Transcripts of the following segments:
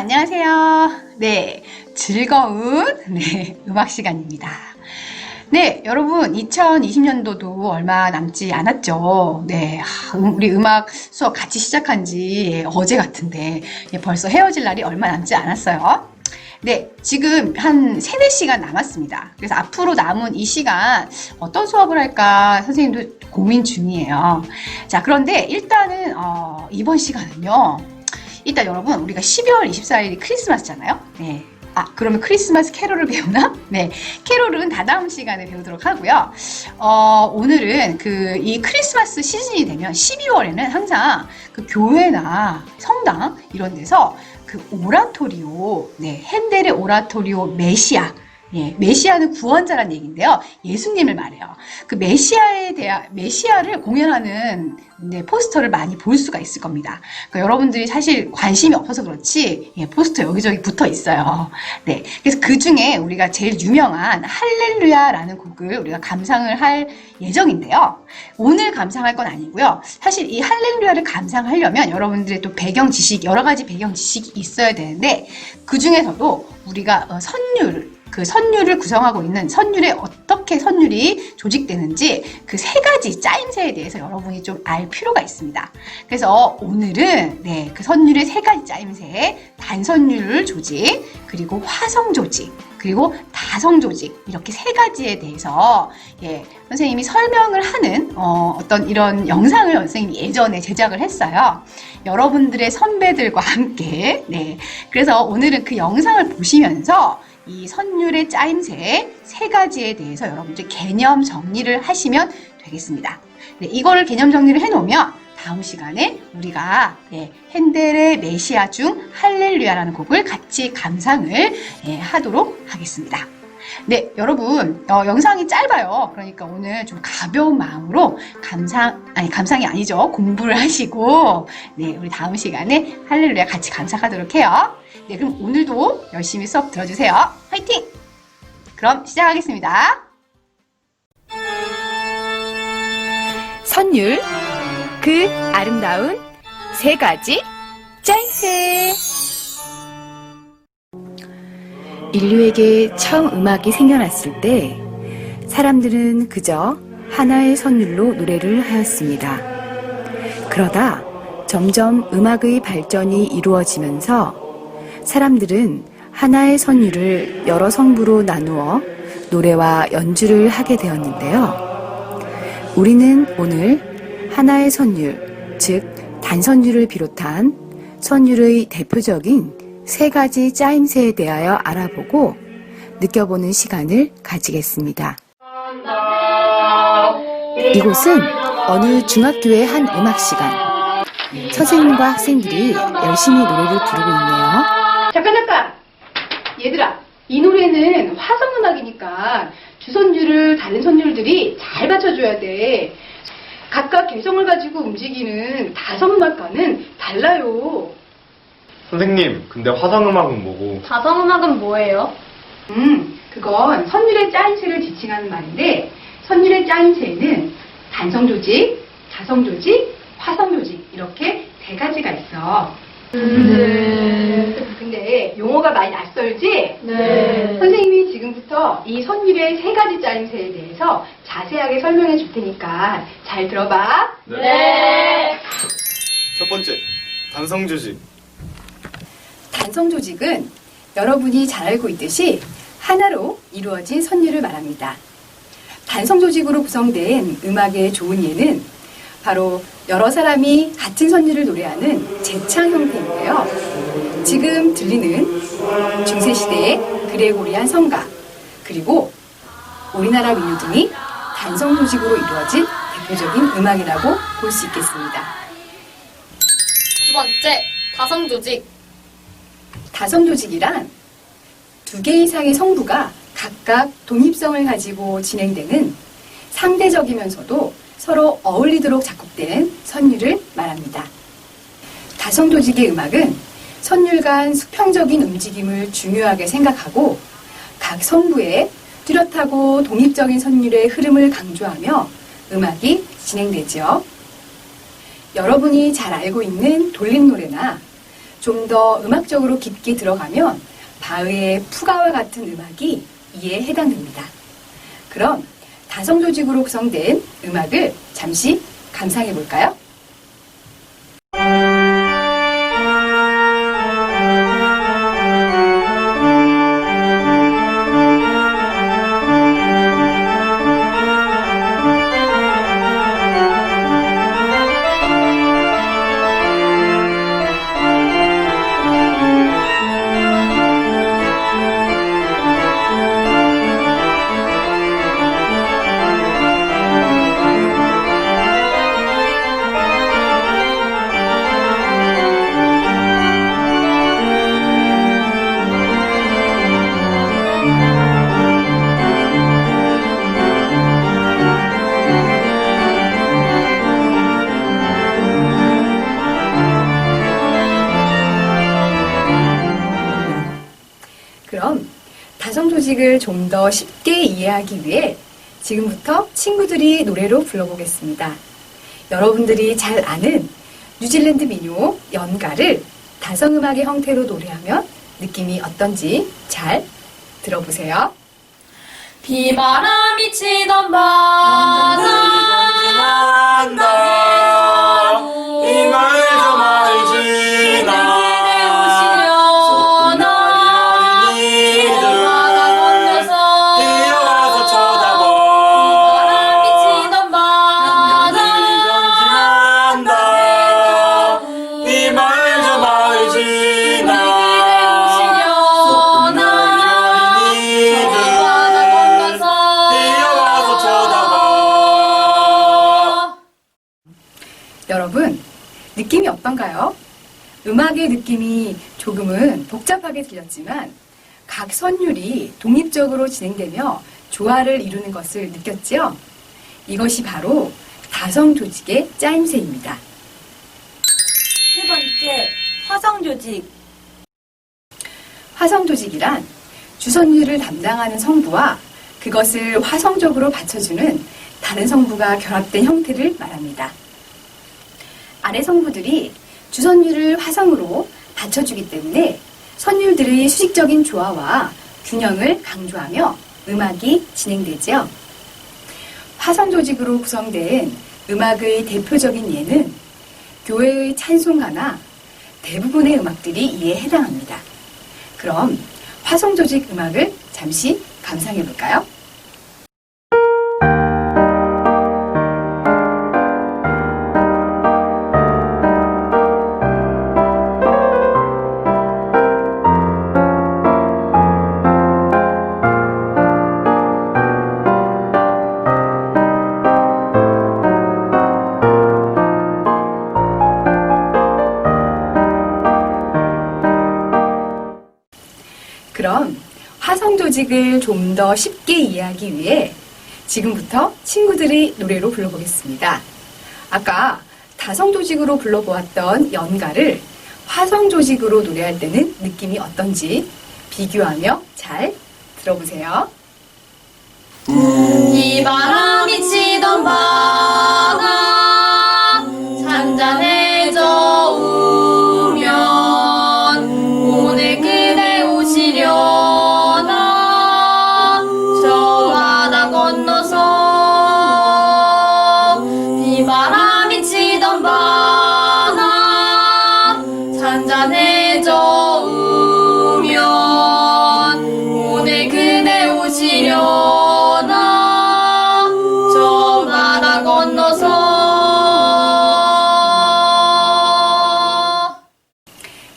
안녕하세요. 네, 즐거운 네, 음악 시간입니다. 네, 여러분 2020년도도 얼마 남지 않았죠. 네, 아, 음, 우리 음악 수업 같이 시작한 지 어제 같은데 예, 벌써 헤어질 날이 얼마 남지 않았어요. 네, 지금 한 3, 4시간 남았습니다. 그래서 앞으로 남은 이 시간 어떤 수업을 할까 선생님도 고민 중이에요. 자, 그런데 일단은 어, 이번 시간은요. 일단 여러분 우리가 12월 24일이 크리스마스잖아요. 네. 아 그러면 크리스마스 캐롤을 배우나? 네, 캐롤은 다다음 시간에 배우도록 하고요. 어, 오늘은 그 이 크리스마스 시즌이 되면 12월에는 항상 그 교회나 성당 이런 데서 그 오라토리오, 네, 핸델의 오라토리오 메시아. 예, 메시아는 구원자란 얘기인데요. 예수님을 말해요. 그 메시아에 대한 메시아를 공연하는 네, 포스터를 많이 볼 수가 있을 겁니다. 그러니까 여러분들이 사실 관심이 없어서 그렇지 예, 포스터 여기저기 붙어 있어요. 네, 그래서 그 중에 우리가 제일 유명한 할렐루야라는 곡을 우리가 감상을 할 예정인데요. 오늘 감상할 건 아니고요. 사실 이 할렐루야를 감상하려면 여러분들의 또 배경 지식 여러 가지 배경 지식이 있어야 되는데 그 중에서도 우리가 어, 선율 그 선율을 구성하고 있는 선율에 어떻게 선율이 조직되는지 그 세 가지 짜임새에 대해서 여러분이 좀 알 필요가 있습니다. 그래서 오늘은 네, 그 선율의 세 가지 짜임새, 단선율 조직, 그리고 화성 조직, 그리고 다성 조직 이렇게 세 가지에 대해서 예, 선생님이 설명을 하는 어, 어떤 이런 영상을 선생님이 예전에 제작을 했어요. 여러분들의 선배들과 함께 네, 그래서 오늘은 그 영상을 보시면서 이 선율의 짜임새 세 가지에 대해서 여러분들 개념 정리를 하시면 되겠습니다. 네, 이거를 개념 정리를 해놓으면 다음 시간에 우리가 예, 핸델의 메시아 중 할렐루야라는 곡을 같이 감상을 예, 하도록 하겠습니다. 네, 여러분 어, 영상이 짧아요. 그러니까 오늘 좀 가벼운 마음으로 감상 아니 감상이 아니죠 공부를 하시고 네 우리 다음 시간에 할렐루야 같이 감상하도록 해요. 네, 그럼 오늘도 열심히 수업 들어주세요. 화이팅! 그럼 시작하겠습니다. 선율, 그 아름다운 세 가지 짜임 인류에게 처음 음악이 생겨났을 때 사람들은 그저 하나의 선율로 노래를 하였습니다. 그러다 점점 음악의 발전이 이루어지면서 사람들은 하나의 선율을 여러 성부로 나누어 노래와 연주를 하게 되었는데요. 우리는 오늘 하나의 선율, 즉 단선율을 비롯한 선율의 대표적인 세 가지 짜임새에 대하여 알아보고 느껴보는 시간을 가지겠습니다. 이곳은 어느 중학교의 한 음악 시간. 선생님과 학생들이 열심히 노래를 부르고 있네요. 잠깐 잠깐! 얘들아, 이 노래는 화성음악이니까 주선율을 다른 선율들이 잘 받쳐줘야 돼. 각각 개성을 가지고 움직이는 다성음악과는 달라요. 선생님, 근데 화성음악은 뭐고? 다성음악은 뭐예요? 음, 그건 선율의 짜임새를 지칭하는 말인데 선율의 짜임새에는 단성 조직, 자성 조직, 화성 조직 이렇게 세 가지가 있어. 네. 근데 용어가 많이 낯설지? 네. 선생님이 지금부터 이 선율의 세 가지 짜임새에 대해서 자세하게 설명해 줄 테니까 잘 들어봐. 네. 첫 번째, 단성 조직. 단성 조직은 여러분이 잘 알고 있듯이 하나로 이루어진 선율을 말합니다. 단성 조직으로 구성된 음악의 좋은 예는 바로 여러 사람이 같은 선율을 노래하는 재창 형태인데요. 지금 들리는 중세시대의 그레고리안 성가, 그리고 우리나라 민요 등이 단성 조직으로 이루어진 대표적인 음악이라고 볼 수 있겠습니다. 두 번째, 다성 조직. 다성 조직이란 두 개 이상의 성부가 각각 독립성을 가지고 진행되는 상대적이면서도 서로 어울리도록 작곡된 선율을 말합니다. 다성 조직의 음악은 선율 간 수평적인 움직임을 중요하게 생각하고 각 성부의 뚜렷하고 독립적인 선율의 흐름을 강조하며 음악이 진행되죠. 여러분이 잘 알고 있는 돌림 노래나 좀 더 음악적으로 깊게 들어가면 바흐의 푸가와 같은 음악이 이에 해당됩니다. 그럼 다성 조직으로 구성된 음악을 잠시 감상해 볼까요? 조직을 좀 더 쉽게 이해하기 위해 지금부터 친구들이 노래로 불러보겠습니다. 여러분들이 잘 아는 뉴질랜드 민요 연가를 다성음악의 형태로 노래하면 느낌이 어떤지 잘 들어보세요. 비바람이 치던 바다 여러분, 느낌이 어떤가요? 음악의 느낌이 조금은 복잡하게 들렸지만 각 선율이 독립적으로 진행되며 조화를 이루는 것을 느꼈지요? 이것이 바로 다성 조직의 짜임새입니다. 세 번째, 화성 조직. 화성 조직이란 주선율을 담당하는 성부와 그것을 화성적으로 받쳐주는 다른 성부가 결합된 형태를 말합니다. 아래 성부들이 주선율을 화성으로 받쳐주기 때문에 선율들의 수직적인 조화와 균형을 강조하며 음악이 진행되죠. 화성 조직으로 구성된 음악의 대표적인 예는 교회의 찬송가나 대부분의 음악들이 이에 해당합니다. 그럼 화성 조직 음악을 잠시 감상해 볼까요? 그럼 화성 조직을 좀 더 쉽게 이해하기 위해 지금부터 친구들의 노래로 불러보겠습니다. 아까 다성 조직으로 불러보았던 연가를 화성 조직으로 노래할 때는 느낌이 어떤지 비교하며 잘 들어보세요. 이 바람이 치던 바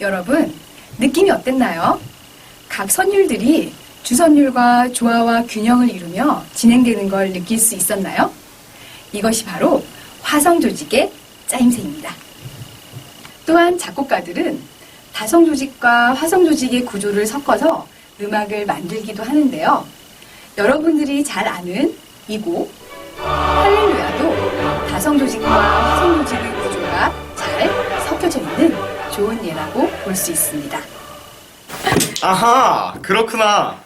여러분, 느낌이 어땠나요? 각 선율들이 주선율과 조화와 균형을 이루며 진행되는 걸 느낄 수 있었나요? 이것이 바로 화성 조직의 짜임새입니다. 또한 작곡가들은 다성 조직과 화성 조직의 구조를 섞어서 음악을 만들기도 하는데요. 여러분들이 잘 아는 이 곡, 할렐루야도 다성 조직과 화성 조직의 구조가 잘 섞여져 있는 좋은 예라고 볼 수 있습니다. 아하 그렇구나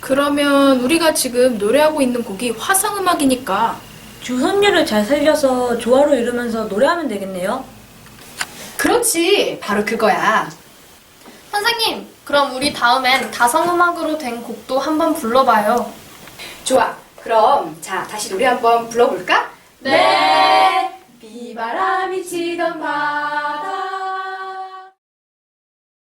그러면 우리가 지금 노래하고 있는 곡이 화성음악이니까 주선율을 잘 살려서 조화로 이루면서 노래하면 되겠네요. 그렇지. 바로 그거야. 선생님, 그럼 우리 다음엔 다성음악으로 된 곡도 한번 불러봐요. 좋아. 그럼 자 다시 노래 한번 불러볼까? 네. 비바람이 치던 밤